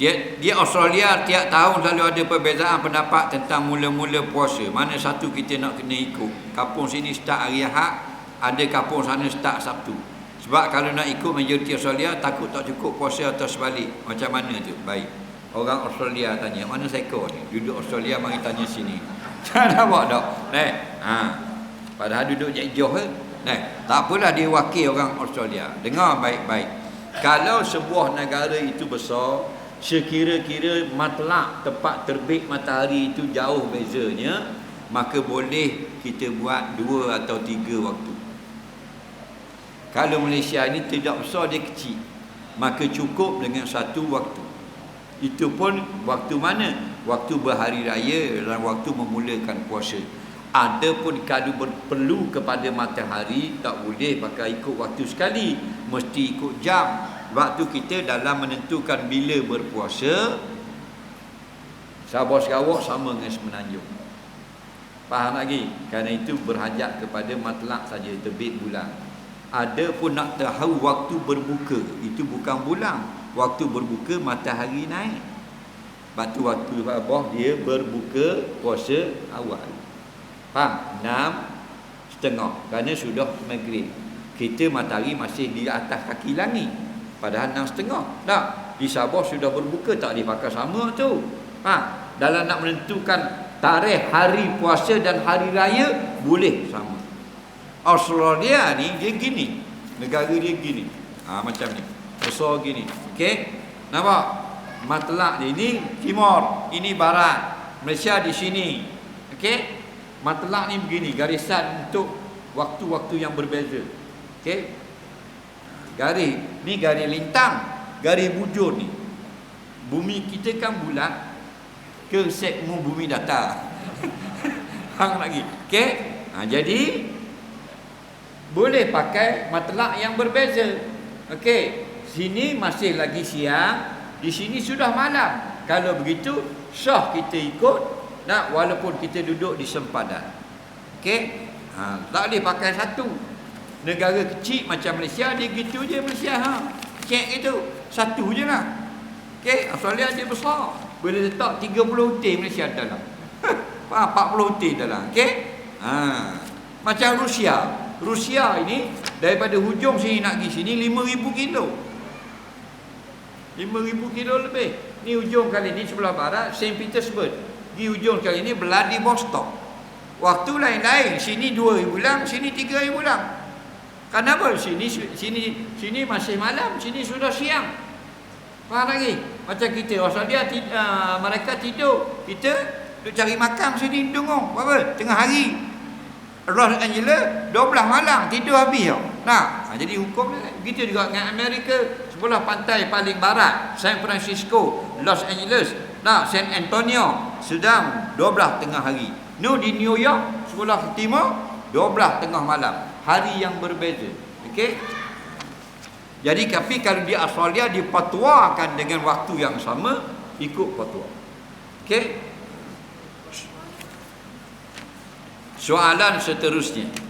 Dia, dia Australia tiap tahun selalu ada perbezaan pendapat tentang mula-mula puasa. Mana satu kita nak kena ikut. Kampung sini start hari Ahad, ada kampung sana start Sabtu. Sebab kalau nak ikut majoriti Australia takut tak cukup puasa atau sebalik. Macam mana tu? Baik. Orang Australia tanya, mana seko ni? Duduk Australia mari tanya sini. Jangan nampak tak? Nah, ha. Padahal duduk jauh kan? Nah, tak apalah dia wakil orang Australia. Dengar baik-baik. Kalau sebuah negara itu besar, sekira-kira matlak tempat terbit matahari itu jauh bezanya maka boleh kita buat dua atau tiga waktu. Kalau Malaysia ini tidak besar dia kecil. Maka cukup dengan satu waktu. Itu pun waktu mana? Waktu berhari raya dan waktu memulakan puasa. Ada pun kalau perlu kepada matahari tak boleh pakai ikut waktu sekali. Mesti ikut jam Waktu kita dalam menentukan bila berpuasa Sabah Sarawak sama dengan Semenanjung. Faham lagi? Kerana itu berhajat kepada matlak saja terbit bulan. Ada pun nak tahu waktu berbuka Itu bukan bulan. Waktu berbuka matahari naik. Waktu waktu Sabah dia berbuka puasa awal. Faham? Enam setengah. Kerana sudah maghrib. Kita matahari masih di atas kaki langit Padahal enam setengah. Tak. Di Sabah sudah berbuka tak dipakai sama tu. Ha. Dalam nak menentukan tarikh hari puasa dan hari raya boleh sama. Australia ni dia gini. Negara dia gini. Ha, macam ni. Besar gini. Okey. Nampak? Matlak ni ini timur, ini barat. Malaysia di sini. Okey. Matlak ni begini, garisan untuk waktu-waktu yang berbeza. Okey. Garis ni garis lintang, garis bujur ni. Bumi kita kan bulat ke segmen bumi datar. Hang lagi. Okey? Ha, jadi boleh pakai matlak yang berbeza. Okey. Sini masih lagi siang, di sini sudah malam. Kalau begitu, sah kita ikut nak walaupun kita duduk di sempadan. Okey? Ha, tak boleh pakai satu. Negara kecil macam Malaysia dia gitu je Malaysia ha. Cek itu satu je lah. Okey, Australia dia besar. Boleh letak 30 hotel Malaysia dalam. Ha, 40 hotel dalam. Okey? Ha. Macam Rusia. Rusia ini daripada hujung sini nak pergi sini 5000 kilo. 5000 kilo lebih. Ni hujung kali ni sebelah barat St. Petersburg. Di hujung kali ni Vladivostok. Waktu lain-lain. Sini 2000 lang, sini 3000 lang. Kenapa sini sini sini masih malam, sini sudah siang. Faham lagi? Macam kita Australia uh, mereka tidur, kita duk cari makan sini dengung. Apa? Tengah hari. Los Angeles 12 malam tidur habis tau. Nah, ha, jadi hukum begitu juga dengan Amerika sebelah pantai paling barat, San Francisco, Los Angeles, nah San Antonio sedang 12 tengah hari. No di New York sebelah timur 12 tengah malam hari yang berbeza. Okey? Jadi tapi kalau di Australia dipatuakan dengan waktu yang sama ikut fatwa. Okey? Soalan seterusnya.